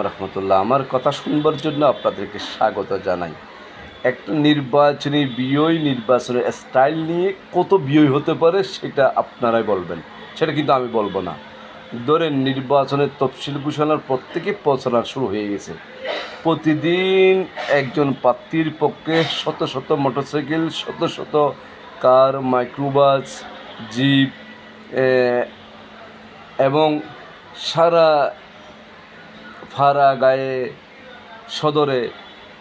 আলাইকুম রহমতুল্লাহ। আমার কথা শুনবার জন্য আপনাদেরকে স্বাগত জানাই। একটা নির্বাচনী বিয়ই, নির্বাচনের স্টাইল নিয়ে কত বিয়ই হতে পারে সেটা আপনারাই বলবেন। সেটা কিন্তু আমি বলব না। ধরেন নির্বাচনের তফসিল ঘোষণার প্রত্যেকে পৌঁছানো শুরু হয়ে গেছে। প্রতিদিন একজন প্রার্থীর পক্ষে শত শত মোটরসাইকেল, শত শত কার, মাইক্রোবাস, জিপ এবং সারা ফাড়া গায়ে সদরে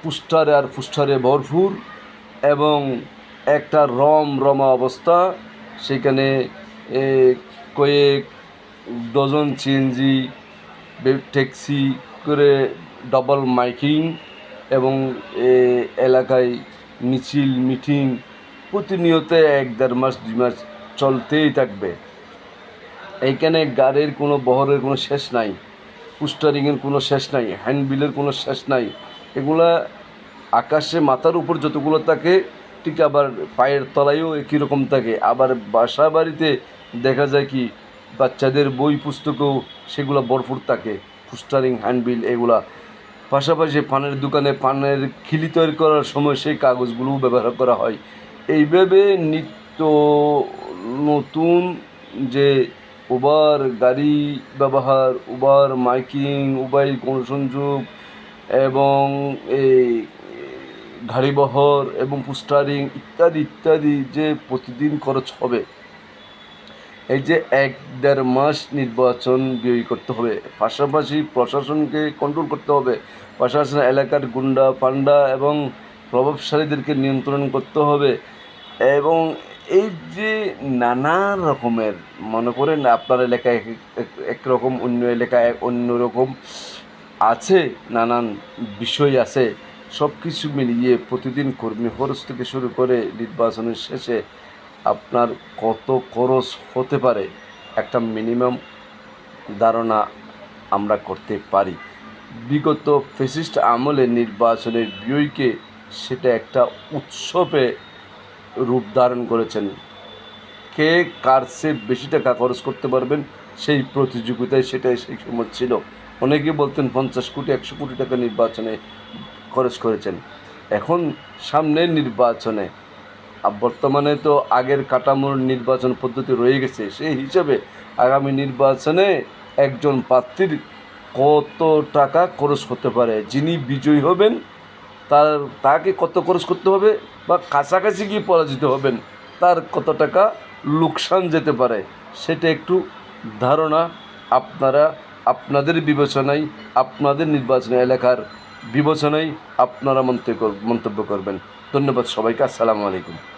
পুস্টারে আর পুস্টারে ভরপুর এবং একটা রম রমা অবস্থা। সেখানে কয়েক ডজন সিএনজি ট্যাক্সি করে ডবল মাইকিং এবং এলাকায় মিছিল, মিটিং প্রতিনিয়ত এক দেড় মাস, দুই মাস চলতেই থাকবে। এইখানে গাড়ির কোনো বহরের কোনো শেষ নাই। পুস্টারিংয়ের কোনো শেষ নাই, হ্যান্ডবিলের কোনো শেষ নাই। এগুলা আকাশে মাথার উপর যতগুলো থাকে, ঠিক আবার পায়ের তলায়ও একই রকম থাকে। আবার বাসা বাড়িতে দেখা যায় কি, বাচ্চাদের বই পুস্তকেও সেগুলো ভরপুর থাকে, পুস্টারিং, হ্যান্ডবিল এগুলা। পাশাপাশি পানের দোকানে পানের খিলি তৈরি করার সময় সেই কাগজগুলোও ব্যবহার করা হয়। এইভাবে নিত্য নতুন যে উবার গাড়ি ব্যবহার, উবার মাইকিং, উবাই গণসংযোগ এবং এই গাড়িবহর এবং পোস্টারিং ইত্যাদি ইত্যাদি যে প্রতিদিন খরচ হবে, এই যে এক দেড় মাস নির্বাচন ব্যয় করতে হবে। পাশাপাশি প্রশাসনকে কন্ট্রোল করতে হবে। পাশাপাশি এলাকার গুন্ডা পান্ডা এবং প্রভাবশালীদেরকে নিয়ন্ত্রণ করতে হবে এবং এই যে নানা রকমের, মনে করেন আপনার এলাকায় এক- এক- একরকম অন্য এলাকায় অন্য রকম আছে, নানান বিষয় আছে সব কিছু মিলিয়ে প্রতিদিন কর্মী খরচ থেকে শুরু করে নির্বাচনের শেষে আপনার কত খরচ হতে পারে? একটা মিনিমাম ধারণা আমরা করতে পারি। বিগত ফেসিস্ট আমলে নির্বাচনের ব্যয়কে সেটা একটা উৎসবে রূপ ধারণ করেছেন। কে কার চেয়ে বেশি টাকা খরচ করতে পারবেন সেই প্রতিযোগিতায় সেটাই সেই সময় ছিল। অনেকে বলতেন পঞ্চাশ কোটি, একশো কোটি টাকা নির্বাচনে খরচ করেছেন। এখন সামনের নির্বাচনে বর্তমানে তো আগের কাঠামোর নির্বাচন পদ্ধতি রয়ে গেছে। সেই হিসাবে আগামী নির্বাচনে একজন প্রার্থীর কত টাকা খরচ হতে পারে, যিনি বিজয়ী হবেন তার, তাকে কত খরচ করতে হবে বা কাছাকাছি গিয়ে পরাজিত হবেন, তার কত টাকা লোকসান যেতে পারে, সেটা একটু ধারণা আপনারা, আপনাদের বিবেচনায়, আপনাদের নির্বাচনী এলাকার বিবেচনায় আপনারা মন্তব্য মন্তব্য করবেন। ধন্যবাদ সবাইকে, আসসালামু আলাইকুম।